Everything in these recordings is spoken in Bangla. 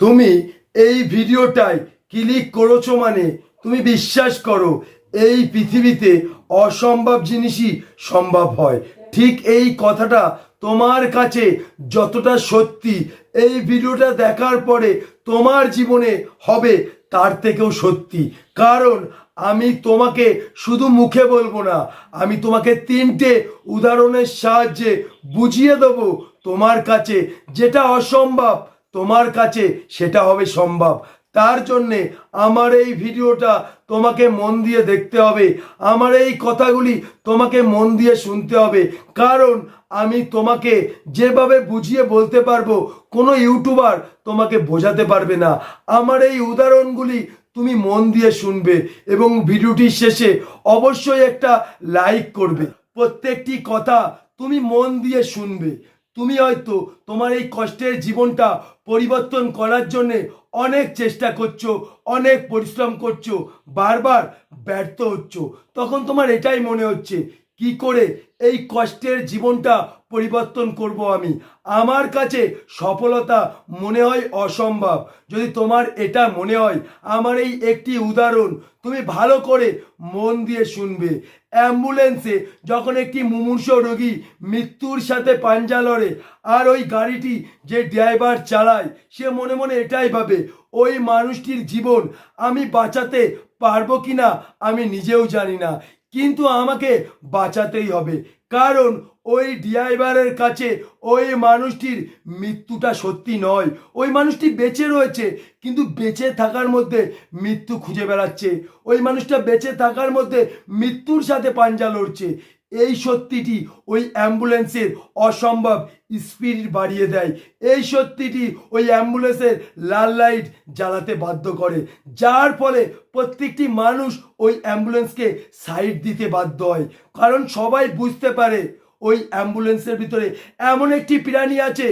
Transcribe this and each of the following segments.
তুমি এই ভিডিওটায় ক্লিক করেছ মানে তুমি বিশ্বাস করো, এই পৃথিবীতে অসম্ভব জিনিসই সম্ভব হয়। ঠিক এই কথাটা তোমার কাছে যতটা সত্যি, এই ভিডিওটা দেখার পরে তোমার জীবনে হবে তার থেকেও সত্যি। কারণ আমি তোমাকে শুধু মুখে বলব না, আমি তোমাকে তিনটে উদাহরণের সাহায্যে বুঝিয়ে দেবো তোমার কাছে যেটা অসম্ভব। তোমার কাছে সেটা হবে সম্ভব। তার জন্যে আমার এই ভিডিওটা তোমাকে মন দিয়ে দেখতে হবে। আমার এই কথাগুলি তোমাকে মন দিয়ে শুনতে হবে। কারণ আমি তোমাকে যেভাবে বুঝিয়ে বলতে পারব, কোনো ইউটিউবার তোমাকে বোঝাতে পারবে না। আমার এই উদাহরণগুলি তুমি মন দিয়ে শুনবে এবং ভিডিওটির শেষে অবশ্যই একটা লাইক করবে। প্রত্যেকটি কথা তুমি মন দিয়ে শুনবে। তুমি হয়তো তোমার এই কষ্টের জীবনটা পরিবর্তন করার জন্যে অনেক চেষ্টা করছ, অনেক পরিশ্রম করছ, বারবার ব্যর্থ হচ্ছ। তখন তোমার এটাই মনে হচ্ছে কি করে এই কষ্টের জীবনটা পরিবর্তন করব আমি? আমার কাছে সফলতা মনে হয় অসম্ভব। যদি তোমার এটা মনে হয়, আমার এই একটি উদাহরণ, তুমি ভালো করে মন দিয়ে শুনবে। অ্যাম্বুলেন্সে যখন একটি মুমূর্ষ রোগী মৃত্যুর সাথে পাঞ্জা লড়ে আর ওই গাড়িটি যে ড্রাইভার চালায়, সে মনে মনে এটাই ভাবে, ওই মানুষটির জীবন আমি বাঁচাতে পারব কি না আমি নিজেও জানি না। কিন্তু আমাকে বাঁচাতেই হবে। কারণ ওই ড্রাইভারের কাছে ওই মানুষটির মৃত্যুটা সত্যি নয়। ওই মানুষটি বেঁচে রয়েছে, কিন্তু বেঁচে থাকার মধ্যে মৃত্যু খুঁজে বেড়াচ্ছে। ওই মানুষটা বেঁচে থাকার মধ্যে মৃত্যুর সাথে পাঞ্জা লড়ছে। এই সত্যিটি ওই অ্যাম্বুলেন্সের অসম্ভব স্পিড বাড়িয়ে দেয়। এই সত্যিটি ওই অ্যাম্বুলেন্সের লাল লাইট জ্বালাতে বাধ্য করে। যার ফলে প্রত্যেকটি মানুষ ওই অ্যাম্বুলেন্সকে সাইড দিতে বাধ্য হয়। কারণ সবাই বুঝতে পারে, ওই অ্যাম্বুলেন্সের ভিতরে এমন একটি প্রাণী আছে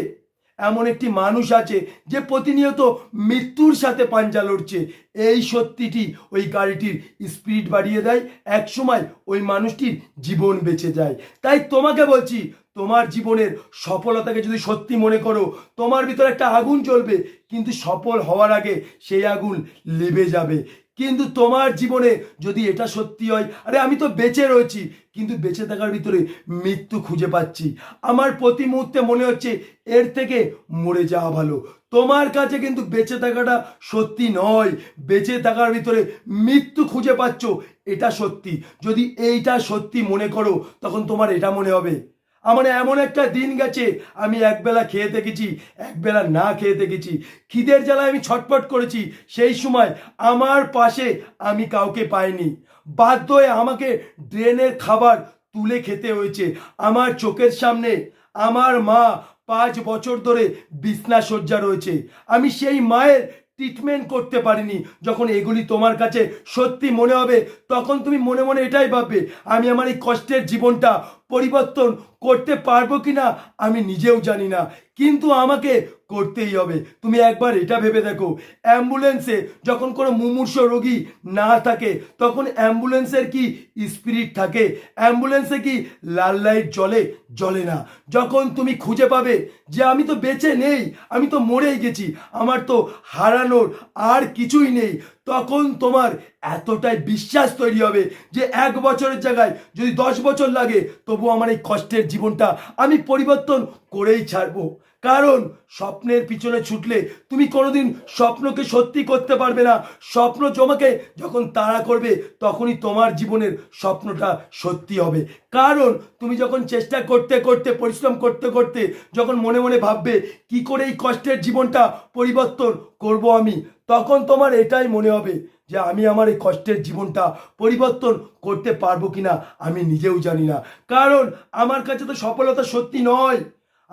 এমন একটি মানুষ আছে যে প্রতিনিয়ত মৃত্যুর সাথে পাঞ্জা লড়ছে। এই সত্যিটি ওই গাড়িটির স্পিড বাড়িয়ে দেয়। এক সময় ওই মানুষটির জীবন বেঁচে যায়। তাই তোমাকে বলছি তোমার জীবনের সফলতাকে যদি সত্যি মনে করো, তোমার ভিতরে একটা আগুন জ্বলবে, কিন্তু সফল হওয়ার আগে সেই আগুন লিভে যাবে। কিন্তু তোমার জীবনে যদি এটা সত্যি হয়, আরে আমি তো বেঁচে রয়েছি, কিন্তু বেঁচে থাকার ভিতরে মৃত্যু খুঁজে পাচ্ছি। আমার প্রতি মুহূর্তে মনে হচ্ছে এর থেকে মরে যাওয়া ভালো। তোমার কাছে কিন্তু বেঁচে থাকাটা সত্যি নয়, বেঁচে থাকার ভিতরে মৃত্যু খুঁজে পাচ্ছ, এটা সত্যি। যদি এইটা সত্যি মনে করো, তখন তোমার এটা মনে হবে। আমার এমন একটা দিন গেছে, আমি একবেলা খেয়ে থেকেছি একবেলা না খেয়ে থেকেছি খিদের জ্বালায় আমি ছটপট করেছি, সেই সময় আমার পাশে আমি কাউকে পাইনি। বাধ্য হয়ে আমাকে ড্রেনের খাবার তুলে খেতে হয়েছে। আমার চোখের সামনে আমার মা পাঁচ বছর ধরে বিছনা শয্যা রয়েছে। আমি সেই মায়ের ট্রিটমেন্ট করতে পারিনি। যখন এগুলি তোমার কাছে সত্যি মনে হবে, তখন তুমি মনে মনে এটাই ভাববে, আমি আমার এই কষ্টের জীবনটা পরিবর্তন করতে পারব কি না আমি নিজেও জানি না। কিন্তু আমাকে করতেই হবে। তুমি একবার এটা ভেবে দেখো। অ্যাম্বুলেন্সে যখন কোনো মুমূর্ষ রোগী না থাকে, তখন অ্যাম্বুলেন্সের কি স্পিরিট থাকে? অ্যাম্বুলেন্সে কি লাল লাইট জ্বলে? জ্বলে না। যখন তুমি খুঁজে পাবে যে আমি তো বেঁচে নেই, আমি তো মরেই গেছি, আমার তো হারানোর আর কিছুই নেই তখন তোমার এতটাই বিশ্বাস তৈরি হবে যে এক বছরের জায়গায় যদি দশ বছর লাগে তবু আমার এই কষ্টের জীবনটা আমি পরিবর্তন করেই ছাড়বো। কারণ স্বপ্নের পিছনে ছুটলে তুমি কোনোদিন স্বপ্নকে সত্যি করতে পারবে না। স্বপ্ন তোমাকে যখন তাড়া করবে, তখনই তোমার জীবনের স্বপ্নটা সত্যি হবে। কারণ তুমি যখন চেষ্টা করতে করতে, পরিশ্রম করতে করতে যখন মনে মনে ভাববে, কি করে এই কষ্টের জীবনটা পরিবর্তন করব আমি? তখন তোমার এটাই মনে হবে যে আমি আমার এই কষ্টের জীবনটা পরিবর্তন করতে পারব কিনা, আমি নিজেও জানি না। কারণ আমার কাছে তো সফলতা সত্যি নয়।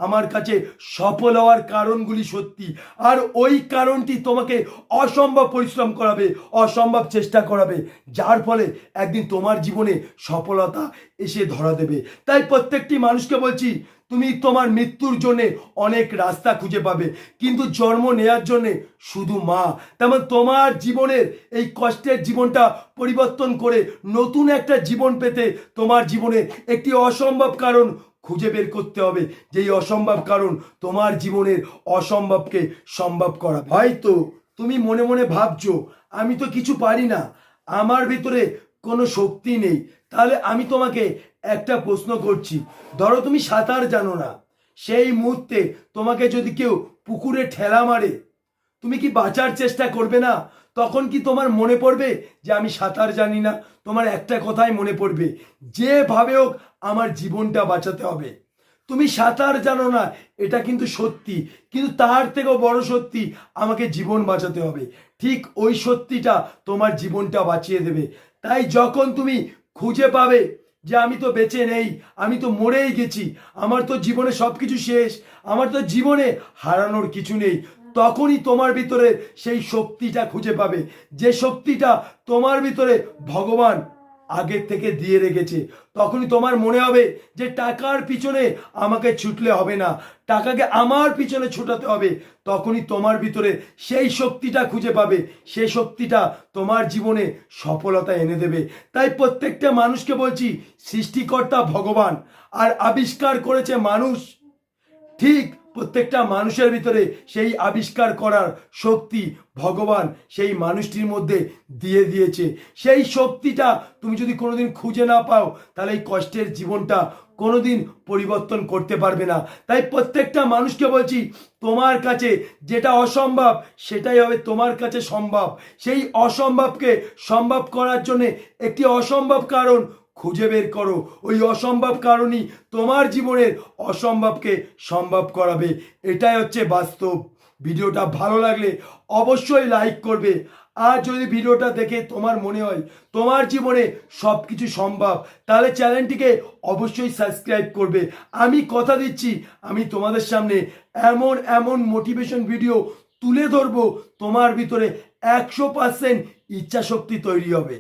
আমার কাছে সফল হওয়ার কারণগুলি সত্যি। আর ওই কারণটি তোমাকে অসম্ভব পরিশ্রম করাবে, অসম্ভব চেষ্টা করাবে। যার ফলে একদিন তোমার জীবনে সফলতা এসে ধরা দেবে। তাই প্রত্যেকটি মানুষকে বলছি, তুমি তোমার মৃত্যুর জন্যে অনেক রাস্তা খুঁজে পাবে। কিন্তু জন্ম নেয়ার জন্যে শুধু মা। তেমন তোমার জীবনের এই কষ্টের জীবনটা পরিবর্তন করে নতুন একটা জীবন পেতে তোমার জীবনে একটি অসম্ভব কারণ খুঁজে বের করতে হবে যে অসম্ভব কারণ তোমার জীবনের অসম্ভবকে সম্ভব করা। হয়তো তুমি মনে মনে ভাবছ, আমি তো কিছু পারি না, আমার ভিতরে কোনো শক্তি নেই। তাহলে আমি তোমাকে একটা প্রশ্ন করছি, ধরো তুমি সাঁতার জানো না, সেই মুহূর্তে তোমাকে যদি কেউ পুকুরে ঠেলা মারে, তুমি কি বাঁচার চেষ্টা করবে না? তখন কি তোমার মনে পড়বে যে আমি সাঁতার জানি না? তোমার একটা কথাই মনে পড়বে যেভাবে হোক আমার জীবনটা বাঁচাতে হবে। তুমি সাঁতার জানো না, এটা কিন্তু সত্যি, কিন্তু তার থেকেও বড় সত্যি আমাকে জীবন বাঁচাতে হবে। ঠিক ওই সত্যিটা তোমার জীবনটা বাঁচিয়ে দেবে। তাই যখন তুমি খুঁজে পাবে যে আমি তো বেঁচে নেই, আমি তো মরেই গেছি, আমার তো জীবনে সব কিছু শেষ, আমার তো জীবনে হারানোর কিছু নেই তখনই তোমার ভিতরে সেই শক্তিটা খুঁজে পাবে। যে শক্তিটা তোমার ভিতরে ভগবান আগের থেকে দিয়ে রেখেছে, তখনই তোমার মনে হবে যে টাকার পিছনে আমাকে ছুটলে হবে না। টাকাকে আমার পিছনে ছুটাতে হবে, তখনই তোমার ভিতরে সেই শক্তিটা খুঁজে পাবে। সেই শক্তিটা তোমার জীবনে সফলতা এনে দেবে। তাই প্রত্যেকটা মানুষকে বলছি, সৃষ্টিকর্তা ভগবান, আর আবিষ্কার করেছে মানুষ, ঠিক প্রত্যেকটা মানুষের ভিতরে সেই আবিষ্কার করার শক্তি ভগবান সেই মানুষটির মধ্যে দিয়ে দিয়েছে। সেই শক্তিটা তুমি যদি কোনোদিন খুঁজে না পাও, তাহলে এই কষ্টের জীবনটা কোনোদিন পরিবর্তন করতে পারবে না। তাই প্রত্যেকটা মানুষকে বলছি, তোমার কাছে যেটা অসম্ভব, সেটাই হবে তোমার কাছে সম্ভব। সেই অসম্ভবকে সম্ভব করার জন্যে একটি অসম্ভব কারণ খুঁজে বের করো। ওই অসম্ভব কারণই তোমার জীবনের অসম্ভবকে সম্ভব করাবে। এটাই হচ্ছে বাস্তব। ভিডিওটা ভালো লাগলে অবশ্যই লাইক করবে। আর যদি ভিডিওটা দেখে তোমার মনে হয় তোমার জীবনে সব কিছু সম্ভব, তাহলে চ্যানেলটিকে অবশ্যই সাবস্ক্রাইব করবে। আমি কথা দিচ্ছি, আমি তোমাদের সামনে এমন এমন মোটিভেশন ভিডিও তুলে ধরবো, তোমার ভিতরে একশো পার্সেন্ট ইচ্ছাশক্তি তৈরি হবে।